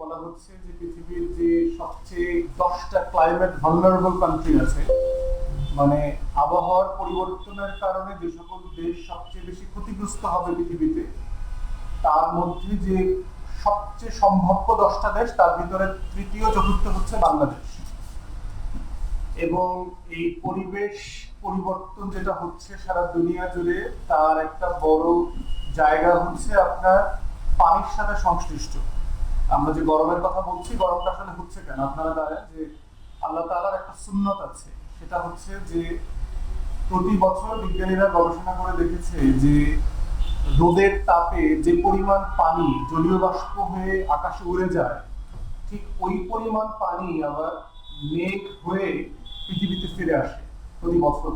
বলা হচ্ছে যে পৃথিবীর যে সবচেয়ে দশটা ক্লাইমেট ভালনারেবল কান্ট্রি আছে মানে আবহাওয়ার পরিবর্তনের কারণে যে সকল দেশ সবচেয়ে বেশি ক্ষতিগ্রস্ত হবে পৃথিবীতে, তার মধ্যে যে সবচেয়ে সম্ভাব্য দশটা দেশ, তার ভিতরে তৃতীয় চতুর্থ হচ্ছে বাংলাদেশ। এবং এই পরিবেশ পরিবর্তন যেটা হচ্ছে সারা দুনিয়া জুড়ে, তার একটা বড় জায়গা হচ্ছে আপনার পানির সাথে সংশ্লিষ্ট। আমরা যে গরমের কথা বলছি, গরমটা আসলে হচ্ছে কেন? আপনারা জানেন যে আল্লাহ তাআলার একটা সুন্নত আছে। সেটা হচ্ছে যে প্রতি বছর বিজ্ঞানীরা গবেষণা করে দেখেছে যে রোদের তাপে যে পরিমাণ পানি জলীয় বাষ্প হয়ে আকাশে উড়ে যায়, ঠিক ওই পরিমাণ পানি আবার মেঘ হয়ে পৃথিবীতে ফিরে আসে প্রতি বছর।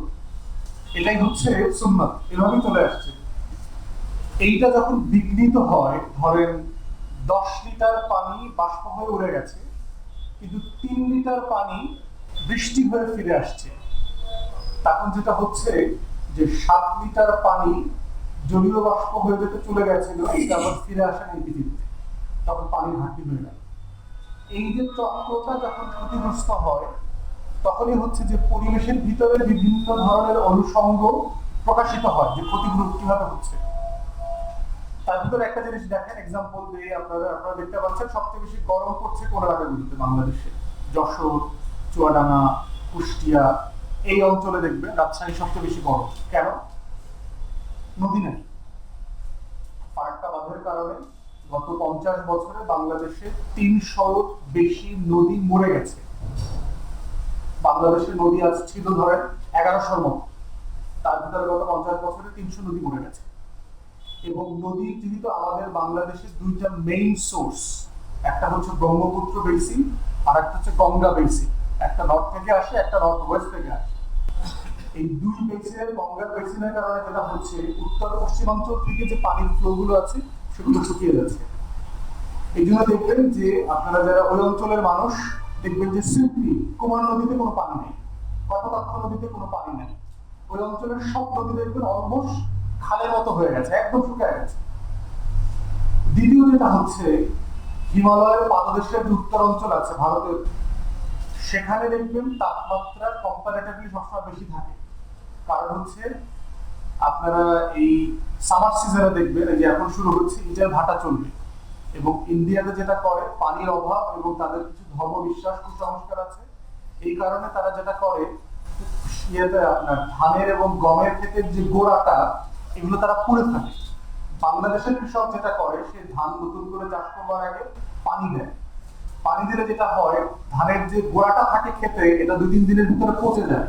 এটাই হচ্ছে সুন্নত। এভাবেই চলে আসছে। এইটা যখন বিঘ্নিত হয়, ধরেন দশ লিটার পানি বাষ্প হয়ে উড়ে গেছে, কিন্তু তিন লিটার পানি বৃষ্টি হয়ে ফিরে আসছে। তখন যেটা হচ্ছে যে সাত লিটার পানি জলীয় বাষ্প হয়ে যেতে চলে গেছিল এটা ফিরে আসে না পৃথিবীতে। তখন পানির ঘাটতি হয়ে গেল। এই যে চক্রটা যখন ক্ষতিগ্রস্ত হয়, তখনই হচ্ছে যে পরিবেশের ভিতরে বিভিন্ন ধরনের অনুষঙ্গ প্রকাশিত হয় যে ক্ষতিগ্রস্ত কীভাবে হচ্ছে। তার ভিতরে একটা জিনিস দেখেন এক্সাম্পল দিয়ে আপনারা আপনারা দেখতে পাচ্ছেন, সবচেয়ে বেশি গরম পড়ছে কোন এলাকাগুলিতে বাংলাদেশে। যশোর, চুয়াডাঙ্গা, কুষ্টিয়া, এই অঞ্চলে দেখবেন রাজশাহী সবচেয়ে বেশি গরম। কেন? নদী নাই। পার্কটা বাঁধের কারণে গত পঞ্চাশ বছরে বাংলাদেশে তিনশো বেশি নদী মরে গেছে। বাংলাদেশের নদী আজ ছিল ধরেন এগারোশোর মতো। তার ভিতরে গত পঞ্চাশ বছরে তিনশো নদী মরে গেছে। এবং নদী যেহেতু আমাদের বাংলাদেশের দুইটা মেইন সোর্স একটা হচ্ছে ব্রহ্মপুত্র বেসিন আর একটা হচ্ছে গঙ্গা বেসিন একটা নর্থ থেকে আসে, একটা নর্থ ওয়েস্ট থেকে আসে। এই দুই বেসিনের গঙ্গার বেসিনের কারণে যেটা হচ্ছে, উত্তর পশ্চিমাঞ্চল থেকে যে পানির ফ্লো গুলো আছে, সেগুলো শুকিয়ে যাচ্ছে। এই জন্য দেখবেন যে আপনারা যারা ওই অঞ্চলের মানুষ, দেখবেন যে সিম্পলি কুমার নদীতে কোনো পানি নেই কপোতাক্ষ নদীতে কোনো পানি নেই। ওই অঞ্চলের সব নদী দেখবেন অলমোস্ট খালের মতো হয়ে গেছে, একদম শুকিয়ে গেছে। দ্বিতীয় যেটা হচ্ছে হিমালয়ের পাদদেশের যে উত্তর অঞ্চল আছে ভারতের, সেখানে দেখবেন তাপমাত্রা কম্পারেটিভলি সবসময় বেশি থাকে। কারণ হচ্ছে, আপনারা এই সামার সিজনে দেখবেন যে এখন শুরু হচ্ছে ইটের ভাটা চলবে। এবং ইন্ডিয়াতে যেটা করে, পানির অভাব এবং তাদের কিছু ধর্ম বিশ্বাস কুসংস্কার আছে। এই কারণে তারা যেটা করে, ইয়েতে আপনার ধানের এবং গমের ক্ষেতের যে গোড়াটা এগুলো তারা পুড়ে থাকে। বাংলাদেশের কৃষক যেটা করে, সে ধান নতুন করে চাষ করবার আগে পানি দেয়। পানি দিলে যেটা হয়, ধানের যে গোড়াটা থাকে খেতে এটা দুই তিন দিনের ভিতরে পচে যায়।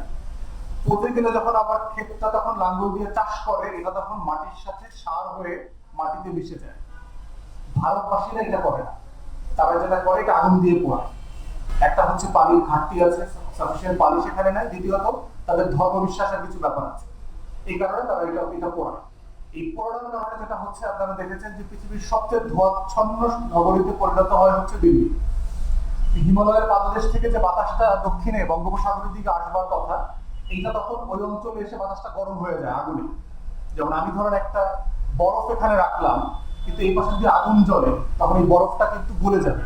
পচে গেলে যখন আবার ক্ষেতটা তখন লাঙ্গল দিয়ে চাষ করে, এটা তখন মাটির সাথে সার হয়ে মাটিতে মিশে যায়। ভারতবাসীরা এটা করে না। তারা যেটা করে, এটা আগুন দিয়ে পোড়ায় একটা হচ্ছে পানির ঘাটতি আছে সাফিসিয়েন্ট পানি সেখানে নেয় দ্বিতীয়ত, তাদের ধর্ম বিশ্বাসের কিছু ব্যাপার আছে। এই কারণে তারা এটা এটা পোড়ায় এই পোড়ানোর কারণে যেটা হচ্ছে, আপনারা দেখেছেন যে পৃথিবীর সবচেয়ে ধোয়াচ্ছন্ন নগরীতে পরিণত হয় হচ্ছে দিল্লি। হিমালয়ের পাদদেশ থেকে যে বাতাসটা দক্ষিণে বঙ্গোপসাগরের দিকে আসবার কথা, এইটা তখন ওই অঞ্চলে এসে বাতাসটা গরম হয়ে যায় আগুনে। যেমন আমি ধরেন একটা বরফ এখানে রাখলাম, কিন্তু এই পাশে যদি আগুন জ্বলে, তখন এই বরফটা কিন্তু গলে যাবে।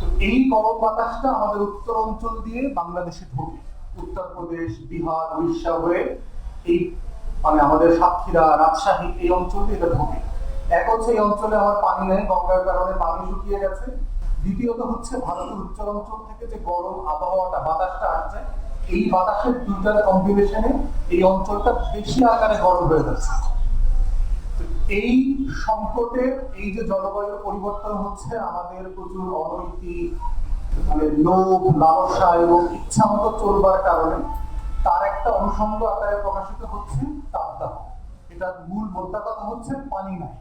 তো এই গরম বাতাসটা আমাদের উত্তর অঞ্চল দিয়ে বাংলাদেশে ঢোকে। উত্তরপ্রদেশ, বিহার, উড়িষ্যা হয়ে এই মানে আমাদের সাতক্ষীরা, রাজশাহী, এই অঞ্চল এটা ঢোকে এক হচ্ছে এই অঞ্চলে আমার পানি নেই, গঙ্গার কারণে পানি শুকিয়ে গেছে। দ্বিতীয়ত হচ্ছে ভারতের উত্তর অঞ্চল থেকে যে গরম আবহাওয়াটা, বাতাসটা আসছে, এই বাতাসের দুটার কম্বিনেশনে এই অঞ্চলটা বেশি আকারে গরম হয়ে যাচ্ছে। এই সংকটের, এই যে জলবায়ু পরিবর্তন হচ্ছে, আমাদের প্রচুর অনৈতিক মানে লোভ, লালসা এবং ইচ্ছা মতো চলবার কারণে তার একটা অনুষঙ্গ আকারে প্রকাশিত হচ্ছে তাপদাহ। এটার মূল মোদ্দা কথা হচ্ছে পানি নাই।